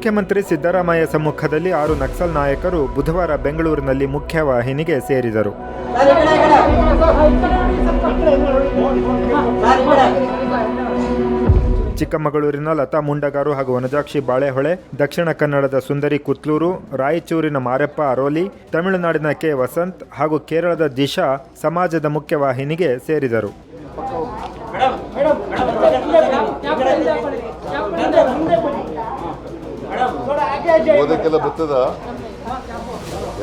ಮುಖ್ಯಮಂತ್ರಿ ಸಿದ್ದರಾಮಯ್ಯ ಸಮ್ಮುಖದಲ್ಲಿ ಆರು ನಕ್ಸಲ್ ನಾಯಕರು ಬುಧವಾರ ಬೆಂಗಳೂರಿನಲ್ಲಿ ಮುಖ್ಯವಾಹಿನಿಗೆ ಸೇರಿದರು. ಚಿಕ್ಕಮಗಳೂರಿನ ಲತಾ ಮುಂಡಗಾರು ಹಾಗೂ ವನಜಾಕ್ಷಿ ಬಾಳೆಹೊಳೆ, ದಕ್ಷಿಣ ಕನ್ನಡದ ಸುಂದರಿ ಕುತ್ಲೂರು, ರಾಯಚೂರಿನ ಮಾರೆಪ್ಪ ಅರೋಲಿ, ತಮಿಳುನಾಡಿನ ಕೆ ವಸಂತ್ ಹಾಗೂ ಕೇರಳದ ದಿಶಾ ಸಮಾಜದ ಮುಖ್ಯವಾಹಿನಿಗೆ ಸೇರಿದರು. ಓದಕ್ಕೆಲ್ಲ ಬರ್ತದ?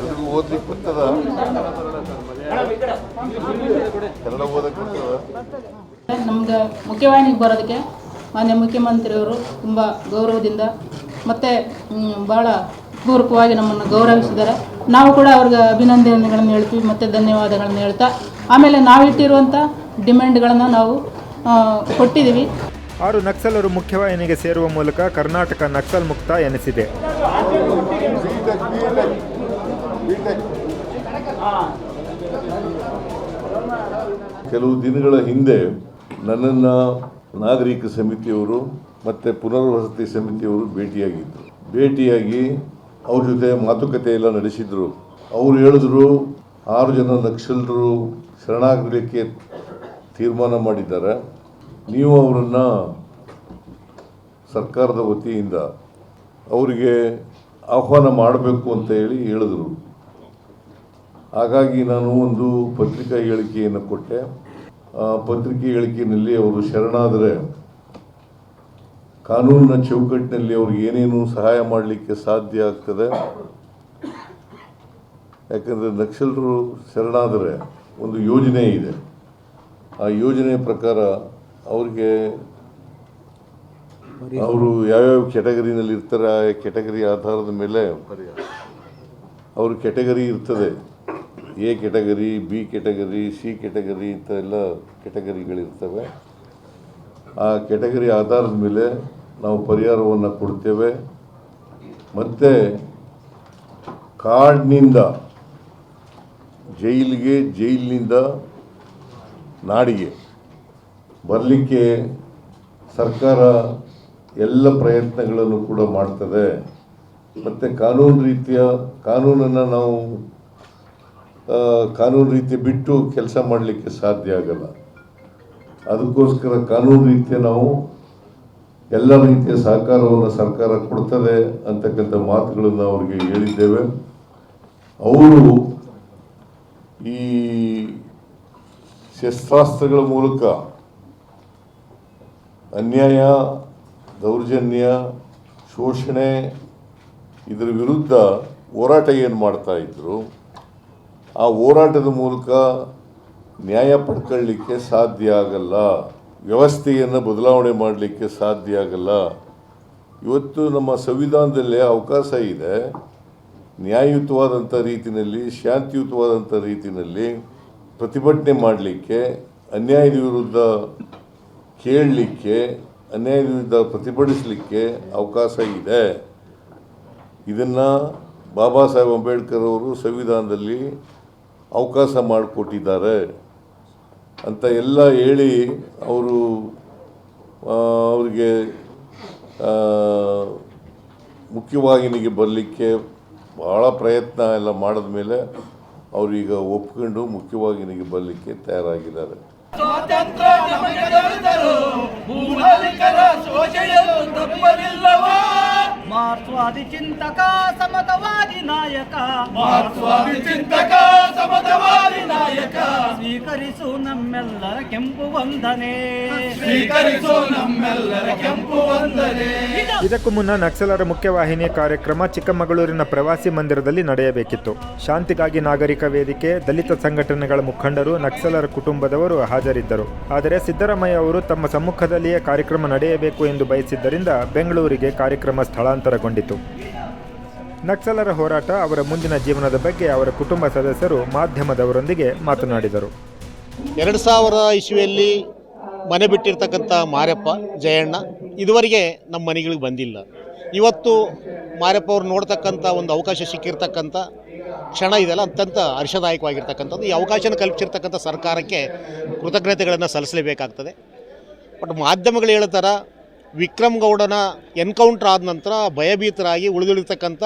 ಎಲ್ರಿಗೂ ಓದ್ಲಿಕ್ಕೆ ಬರ್ತದ? ಕನ್ನಡ ಓದಕ್ಕೆ ಬರ್ತದ? ನಮ್ದು ಮುಖ್ಯವಾಹಿನಿಗೆ ಬರೋದಕ್ಕೆ ಮಾನ್ಯ ಮುಖ್ಯಮಂತ್ರಿಯವರು ತುಂಬ ಗೌರವದಿಂದ ಮತ್ತು ಭಾಳ ಪೂರ್ವಕವಾಗಿ ನಮ್ಮನ್ನು ಗೌರವಿಸಿದ್ದಾರೆ. ನಾವು ಕೂಡ ಅವ್ರಿಗೆ ಅಭಿನಂದನೆಗಳನ್ನು ಹೇಳ್ತೀವಿ ಮತ್ತು ಧನ್ಯವಾದಗಳನ್ನು ಹೇಳ್ತಾ ಆಮೇಲೆ ನಾವಿಟ್ಟಿರುವಂಥ ಡಿಮ್ಯಾಂಡ್ಗಳನ್ನು ನಾವು ಕೊಟ್ಟಿದ್ದೀವಿ. ಆರು ನಕ್ಸಲರು ಮುಖ್ಯವಾಹಿನಿಗೆ ಸೇರುವ ಮೂಲಕ ಕರ್ನಾಟಕ ನಕ್ಸಲ್ ಮುಕ್ತ ಎನಿಸಿದೆ. ಕೆಲವು ದಿನಗಳ ಹಿಂದೆ ನನ್ನನ್ನು ನಾಗರಿಕ ಸಮಿತಿಯವರು ಮತ್ತು ಪುನರ್ವಸತಿ ಸಮಿತಿಯವರು ಭೇಟಿಯಾಗಿದ್ದರು ಭೇಟಿಯಾಗಿ ಅವ್ರ ಜೊತೆ ಮಾತುಕತೆ ಎಲ್ಲ ನಡೆಸಿದರು. ಅವರು ಹೇಳಿದ್ರು, ಆರು ಜನ ನಕ್ಸಲರು ಶರಣಾಗಲಿಕ್ಕೆ ತೀರ್ಮಾನ ಮಾಡಿದ್ದಾರೆ. ನೀವು ಅವರನ್ನು ಸರ್ಕಾರದ ವತಿಯಿಂದ ಅವರಿಗೆ ಆಹ್ವಾನ ಮಾಡಬೇಕು ಅಂತ ಹೇಳಿ ಹೇಳಿದರು. ಹಾಗಾಗಿ ನಾನು ಒಂದು ಪತ್ರಿಕಾ ಹೇಳಿಕೆಯನ್ನು ಕೊಟ್ಟೆ. ಆ ಪತ್ರಿಕೆ ಹೇಳಿಕೆಯಲ್ಲಿ ಅವರು ಶರಣಾದರೆ ಕಾನೂನಿನ ಚೌಕಟ್ಟಿನಲ್ಲಿ ಅವ್ರಿಗೆ ಏನೇನು ಸಹಾಯ ಮಾಡಲಿಕ್ಕೆ ಸಾಧ್ಯ ಆಗ್ತದೆ? ಯಾಕಂದರೆ ನಕ್ಸಲರು ಶರಣಾದರೆ ಒಂದು ಯೋಜನೆ ಇದೆ. ಆ ಯೋಜನೆ ಪ್ರಕಾರ ಅವ್ರಿಗೆ ಅವರು ಯಾವ್ಯಾವ ಕೆಟಗರಿನಲ್ಲಿ ಇರ್ತಾರೆ, ಆ ಕೆಟಗರಿ ಆಧಾರದ ಮೇಲೆ ಅವ್ರ ಕೆಟಗರಿ ಇರ್ತದೆ. A category B category C category ಇಂಥ ಎಲ್ಲ ಕೆಟಗರಿಗಳಿರ್ತವೆ ಆ ಕೆಟಗರಿ ಆಧಾರದ ಮೇಲೆ ನಾವು ಪರಿಹಾರವನ್ನು ಕೊಡ್ತೇವೆ. ಮತ್ತು ಕಾರ್ಡ್ನಿಂದ ಜೈಲಿಗೆ, ಜೈಲಿನಿಂದ ನಾಡಿಗೆ ಬರಲಿಕ್ಕೆ ಸರ್ಕಾರ ಎಲ್ಲ ಪ್ರಯತ್ನಗಳನ್ನು ಕೂಡ ಮಾಡ್ತದೆ. ಮತ್ತು ಕಾನೂನು ರೀತಿಯ, ಕಾನೂನನ್ನು ನಾವು ಕಾನೂನು ರೀತಿ ಬಿಟ್ಟು ಕೆಲಸ ಮಾಡಲಿಕ್ಕೆ ಸಾಧ್ಯ ಆಗಲ್ಲ. ಅದಕ್ಕೋಸ್ಕರ ಕಾನೂನು ರೀತಿಯ ನಾವು ಎಲ್ಲ ರೀತಿಯ ಸಹಕಾರವನ್ನು ಸರ್ಕಾರ ಕೊಡ್ತದೆ ಅಂತಕ್ಕಂಥ ಮಾತುಗಳನ್ನು ಅವರಿಗೆ ಹೇಳಿದ್ದೇವೆ. ಅವರು ಈ ಶಸ್ತ್ರಾಸ್ತ್ರಗಳ ಮೂಲಕ ಅನ್ಯಾಯ ದೌರ್ಜನ್ಯ, ಶೋಷಣೆ ಇದರ ವಿರುದ್ಧ ಹೋರಾಟ ಏನು ಮಾಡ್ತಾ ಇದ್ರು, ಆ ಹೋರಾಟದ ಮೂಲಕ ನ್ಯಾಯ ಪಡ್ಕೊಳ್ಳಿಕ್ಕೆ ಸಾಧ್ಯ ಆಗಲ್ಲ, ವ್ಯವಸ್ಥೆಯನ್ನು ಬದಲಾವಣೆ ಮಾಡಲಿಕ್ಕೆ ಸಾಧ್ಯ ಆಗಲ್ಲ. ಇವತ್ತು ನಮ್ಮ ಸಂವಿಧಾನದಲ್ಲೇ ಅವಕಾಶ ಇದೆ. ನ್ಯಾಯಯುತವಾದಂಥ ರೀತಿಯಲ್ಲಿ ಶಾಂತಿಯುತವಾದಂಥ ರೀತಿಯಲ್ಲಿ ಪ್ರತಿಭಟನೆ ಮಾಡಲಿಕ್ಕೆ, ಅನ್ಯಾಯದ ವಿರುದ್ಧ ಕೇಳಲಿಕ್ಕೆ ಅನ್ಯಾಯದ ವಿರುದ್ಧ ಪ್ರತಿಭಟಿಸಲಿಕ್ಕೆ ಅವಕಾಶ ಇದೆ. ಇದನ್ನು ಬಾಬಾ ಸಾಹೇಬ್ ಅಂಬೇಡ್ಕರ್ ಅವರು ಸಂವಿಧಾನದಲ್ಲಿ ಅವಕಾಶ ಮಾಡಿಕೊಟ್ಟಿದ್ದಾರೆ ಅಂತ ಎಲ್ಲ ಹೇಳಿ ಅವರು ಅವರಿಗೆ ಮುಖ್ಯವಾಹಿನಿಗೆ ಬರಲಿಕ್ಕೆ ಭಾಳ ಪ್ರಯತ್ನ ಎಲ್ಲ ಮಾಡಿದ ಮೇಲೆ ಅವರೀಗ ಒಪ್ಕೊಂಡು ಮುಖ್ಯವಾಹಿನಿಗೆ ಬರಲಿಕ್ಕೆ ತಯಾರಾಗಿದ್ದಾರೆ. ಸ್ವಾತಂತ್ರ್ಯ ನಮಗೆ ದೊರೆತರು ಮೂಢಲಿಕರ ಶೋಷಣೆಯು ತಪ್ಪಲಿಲ್ಲವಾ ಮಾರ್ಕ್ಸ್ವಾದಿ ಚಿಂತಕ ಸಮತವಾದಿ ನಾಯಕ ಮಾರ್ಕ್ಸ್ವಾದಿ ಚಿಂತಕ ಸಮತವಾದಿ ನಾಯಕ. ಸ್ವೀಕರಿಸು ನಮ್ಮೆಲ್ಲರ ಕೆಂಪು ವಂದನೆ. ಸ್ವೀಕರಿಸು ನಮ್ಮೆಲ್ಲರ ಕೆಂಪು ವಂದನೆ. ಇದಕ್ಕೂ ಮುನ್ನ ನಕ್ಸಲರ ಮುಖ್ಯವಾಹಿನಿ ಕಾರ್ಯಕ್ರಮ ಚಿಕ್ಕಮಗಳೂರಿನ ಪ್ರವಾಸಿ ಮಂದಿರದಲ್ಲಿ ನಡೆಯಬೇಕಿತ್ತು. ಶಾಂತಿಗಾಗಿ ನಾಗರಿಕ ವೇದಿಕೆ ದಲಿತ ಸಂಘಟನೆಗಳ ಮುಖಂಡರು ನಕ್ಸಲರ ಕುಟುಂಬದವರು ಹಾಜರಿದ್ದರು. ಆದರೆ ಸಿದ್ದರಾಮಯ್ಯ ಅವರು ತಮ್ಮ ಸಮ್ಮುಖದಲ್ಲಿಯೇ ಕಾರ್ಯಕ್ರಮ ನಡೆಯಬೇಕು ಎಂದು ಬಯಸಿದ್ದರಿಂದ ಬೆಂಗಳೂರಿಗೆ ಕಾರ್ಯಕ್ರಮ ಸ್ಥಳಾಂತರಗೊಂಡಿತು. ನಕ್ಸಲರ ಹೋರಾಟ ಅವರ ಮುಂದಿನ ಜೀವನದ ಬಗ್ಗೆ ಅವರ ಕುಟುಂಬ ಸದಸ್ಯರು ಮಾಧ್ಯಮದವರೊಂದಿಗೆ ಮಾತನಾಡಿದರು. ಎರಡು ಸಾವಿರ ಇಸ್ವಿಯಲ್ಲಿ ಮನೆ ಬಿಟ್ಟಿರ್ತಕ್ಕಂಥ ಮಾರಪ್ಪ ಜಯಣ್ಣ ಇದುವರೆಗೆ ನಮ್ಮ ಮನೆಗಳಿಗೆ ಬಂದಿಲ್ಲ. ಇವತ್ತು ಮಾರಪ್ಪ ಅವ್ರು ನೋಡ್ತಕ್ಕಂಥ ಒಂದು ಅವಕಾಶ ಸಿಕ್ಕಿರ್ತಕ್ಕಂಥ ಕ್ಷಣ ಇದೆಲ್ಲ ಅತ್ಯಂತ ಹರ್ಷದಾಯಕವಾಗಿರ್ತಕ್ಕಂಥದ್ದು. ಈ ಅವಕಾಶನ ಕಲ್ಪಿಸಿರ್ತಕ್ಕಂಥ ಸರ್ಕಾರಕ್ಕೆ ಕೃತಜ್ಞತೆಗಳನ್ನು ಸಲ್ಲಿಸಲೇಬೇಕಾಗ್ತದೆ. ಬಟ್ ಮಾಧ್ಯಮಗಳು ಹೇಳ್ತಾರ ವಿಕ್ರಮ್ ಗೌಡನ ಎನ್ಕೌಂಟರ್ ಆದ ನಂತರ ಭಯಭೀತರಾಗಿ ಉಳಿದುಳಿತಕ್ಕಂಥ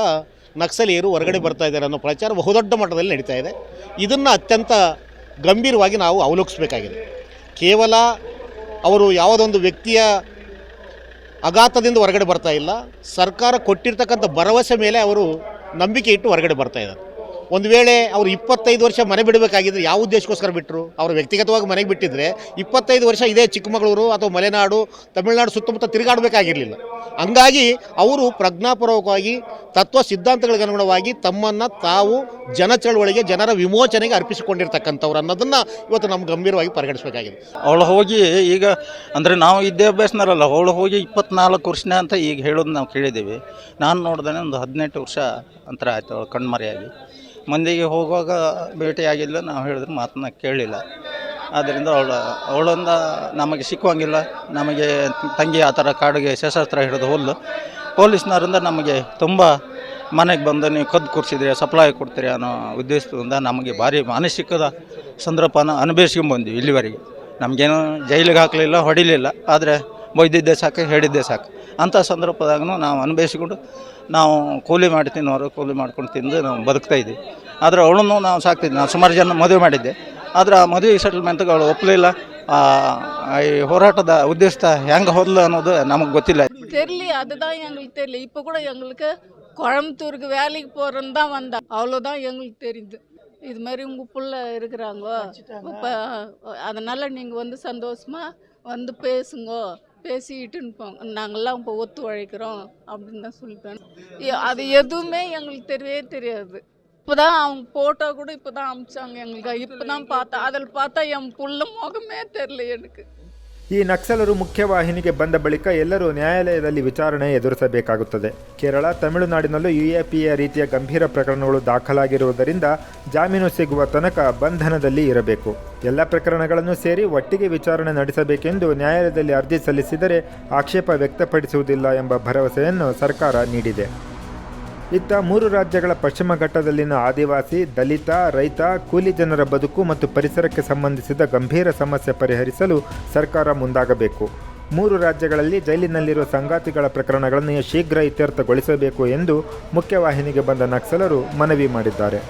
ನಕ್ಸಲೀಯರು ಹೊರಗಡೆ ಬರ್ತಾ ಇದ್ದಾರೆ ಅನ್ನೋ ಪ್ರಚಾರ ಬಹುದೊಡ್ಡ ಮಟ್ಟದಲ್ಲಿ ನಡೀತಾ ಇದೆ. ಇದನ್ನು ಅತ್ಯಂತ ಗಂಭೀರವಾಗಿ ನಾವು ಅವಲೋಕಿಸಬೇಕಾಗಿದೆ. ಕೇವಲ ಅವರು ಯಾವುದೊಂದು ವ್ಯಕ್ತಿಯ ಅಘಾತದಿಂದ ಹೊರಗಡೆ ಬರ್ತಾ ಇಲ್ಲ. ಸರ್ಕಾರ ಕೊಟ್ಟಿರ್ತಕ್ಕಂಥ ಭರವಸೆ ಮೇಲೆ ಅವರು ನಂಬಿಕೆ ಇಟ್ಟು ಹೊರಗಡೆ ಬರ್ತಾ ಇದ್ದಾರೆ. ಒಂದು ವೇಳೆ ಅವರು ಇಪ್ಪತ್ತೈದು ವರ್ಷ ಮನೆ ಬಿಡಬೇಕಾಗಿದ್ರೆ ಯಾವ ಉದ್ದೇಶಕ್ಕೋಸ್ಕರ ಬಿಟ್ಟರು ಅವರು ವ್ಯಕ್ತಿಗತವಾಗಿ ಮನೆಗೆ ಬಿಟ್ಟಿದ್ರೆ ಇಪ್ಪತ್ತೈದು ವರ್ಷ ಇದೇ ಚಿಕ್ಕಮಗಳೂರು ಅಥವಾ ಮಲೆನಾಡು, ತಮಿಳುನಾಡು ಸುತ್ತಮುತ್ತ ತಿರುಗಾಡಬೇಕಾಗಿರಲಿಲ್ಲ. ಹಂಗಾಗಿ ಅವರು ಪ್ರಜ್ಞಾಪೂರ್ವಕವಾಗಿ, ತತ್ವ ಸಿದ್ಧಾಂತಗಳಿಗೆ ಅನುಗುಣವಾಗಿ ತಮ್ಮನ್ನು ತಾವು ಜನ ಚಳವಳಿಗೆ ಜನರ ವಿಮೋಚನೆಗೆ ಅರ್ಪಿಸಿಕೊಂಡಿರ್ತಕ್ಕಂಥವ್ರು ಅನ್ನೋದನ್ನು ಇವತ್ತು ನಮ್ಗೆ ಗಂಭೀರವಾಗಿ ಪರಿಗಣಿಸಬೇಕಾಗಿದೆ. ಅವಳು ಹೋಗಿ ಈಗ ಅಂದರೆ ನಾವು ವಿದ್ಯಾಭ್ಯಾಸನರಲ್ಲ, ಅವಳು ಹೋಗಿ ಇಪ್ಪತ್ನಾಲ್ಕು ವರ್ಷನೇ ಅಂತ ಈಗ ಹೇಳೋದು ನಾವು ಕೇಳಿದ್ದೀವಿ. ನಾನು ನೋಡ್ದೇ ಒಂದು ಹದಿನೆಂಟು ವರ್ಷ ಅಂತರ ಆಯ್ತು ಅವಳು ಕಣ್ಮರೆಯಾಗಿ. ಮಂದಿಗೆ ಹೋಗುವಾಗ ಭೇಟಿಯಾಗಿಲ್ಲ ನಾವು ಹೇಳಿದ್ರೆ ಮಾತನ್ನ ಕೇಳಲಿಲ್ಲ ಆದ್ದರಿಂದ ಅವಳ, ಅವಳಿಂದ ನಮಗೆ ಸಿಕ್ಕುವಂಗಿಲ್ಲ. ನಮಗೆ ತಂಗಿ ಆ ಥರ ಕಾಡಿಗೆ ಶಸ್ತ್ರ ಹಿಡಿದು ಹೋಲ್ಲು ಪೊಲೀಸ್ನವರಿಂದ ನಮಗೆ ತುಂಬ ಮನೆಗೆ ಬಂದು ನೀವು ಕದ್ದು ಕೂರಿಸಿದ್ರಿ, ಸಪ್ಲೈ ಕೊಡ್ತೀರಿ ಅನ್ನೋ ಉದ್ದೇಶದಿಂದ ನಮಗೆ ಭಾರಿ ಮಾನಸಿಕದ ಸಂದರ್ಭನ ಅನುಭವಿಸ್ಕೊಂಬಂದ್ವಿ ಇಲ್ಲಿವರೆಗೆ. ನಮಗೇನು ಜೈಲಿಗೆ ಹಾಕಲಿಲ್ಲ, ಹೊಡಿಲಿಲ್ಲ. ಆದರೆ ಬೈದಿದ್ದೆ ಸಾಕು, ಹೇಳಿದ್ದೆ ಸಾಕು. ಅಂಥ ಸಂದರ್ಭದಾಗೂ ನಾವು ಅನುಭವಿಸಿಕೊಂಡು ನಾವು ಕೂಲಿ ಮಾಡಿ ತಿನ್ನೋರು ಕೂಲಿ ಮಾಡ್ಕೊಂಡು ತಿಂದು ನಾವು ಬದುಕ್ತಾ ಇದ್ವಿ ಆದರೆ ಅವಳನ್ನು ನಾವು ಸಾಕ್ತಿದ್ವಿ ನಾನು ಸುಮಾರು ಜನ ಮದುವೆ ಮಾಡಿದ್ದೆ ಆದರೆ ಆ ಮದುವೆ ಸೆಟಲ್ಮೆಂಟ್ಗೆ ಅವಳು ಒಪ್ಪಲಿಲ್ಲ ಈ ಹೋರಾಟದ ಉದ್ದೇಶ ಹೆಂಗೆ ಹೋದ್ಲು ಅನ್ನೋದು ನಮಗೆ ಗೊತ್ತಿಲ್ಲ தெரியல அதுதான் எங்களுக்கு தெரியல இப்போ கூட எங்களுக்கு கோயம்புத்தூருக்கு வேலைக்கு போகிறோன்னு தான் வந்தேன் அவ்வளோதான் எங்களுக்கு தெரியுது இது மாதிரி உங்கள் புள்ள இருக்கிறாங்க இப்போ அதனால் நீங்கள் வந்து சந்தோஷமா வந்து பேசுங்க பேசிக்கிட்டுன்னு போங்க நாங்கள்லாம் இப்போ ஒத்துழைக்கிறோம் அப்படின்னு தான் சொல்லிட்டேன். அது எதுவுமே எங்களுக்கு தெரியவே தெரியாது. இப்போ தான் அவங்க ஃபோட்டோ கூட இப்போ தான் அமிச்சாங்க எங்களுக்கு. இப்போ தான் பார்த்தேன் அதில் பார்த்தா என் புள்ள முகமே தெரில எனக்கு. ಈ ನಕ್ಸಲರು ಮುಖ್ಯವಾಹಿನಿಗೆ ಬಂದ ಬಳಿಕ ಎಲ್ಲರೂ ನ್ಯಾಯಾಲಯದಲ್ಲಿ ವಿಚಾರಣೆ ಎದುರಿಸಬೇಕಾಗುತ್ತದೆ. ಕೇರಳ, ತಮಿಳುನಾಡಿನಲ್ಲೂ ಯುಎಪಿಎ ರೀತಿಯ ಗಂಭೀರ ಪ್ರಕರಣಗಳು ದಾಖಲಾಗಿರುವುದರಿಂದ ಜಾಮೀನು ಸಿಗುವ ತನಕ ಬಂಧನದಲ್ಲಿ ಇರಬೇಕು. ಎಲ್ಲ ಪ್ರಕರಣಗಳನ್ನು ಸೇರಿ ಒಟ್ಟಿಗೆ ವಿಚಾರಣೆ ನಡೆಸಬೇಕೆಂದು ನ್ಯಾಯಾಲಯದಲ್ಲಿ ಅರ್ಜಿ ಸಲ್ಲಿಸಿದರೆ ಆಕ್ಷೇಪ ವ್ಯಕ್ತಪಡಿಸುವುದಿಲ್ಲ ಎಂಬ ಭರವಸೆಯನ್ನು ಸರ್ಕಾರ ನೀಡಿದೆ. ಇತ್ತ ಮೂರು ರಾಜ್ಯಗಳ ಪಶ್ಚಿಮ ಘಟ್ಟದಲ್ಲಿನ ಆದಿವಾಸಿ, ದಲಿತ, ರೈತ, ಕೂಲಿ ಜನರ ಬದುಕು ಮತ್ತು ಪರಿಸರಕ್ಕೆ ಸಂಬಂಧಿಸಿದ ಗಂಭೀರ ಸಮಸ್ಯೆ ಪರಿಹರಿಸಲು ಸರ್ಕಾರ ಮುಂದಾಗಬೇಕು. ಮೂರು ರಾಜ್ಯಗಳಲ್ಲಿ ಜೈಲಿನಲ್ಲಿರುವ ಸಂಗಾತಿಗಳ ಪ್ರಕರಣಗಳನ್ನು ಶೀಘ್ರ ಇತ್ಯರ್ಥಗೊಳಿಸಬೇಕು ಎಂದು ಮುಖ್ಯವಾಹಿನಿಗೆ ಬಂದ ನಕ್ಸಲರು ಮನವಿ ಮಾಡಿದ್ದಾರೆ.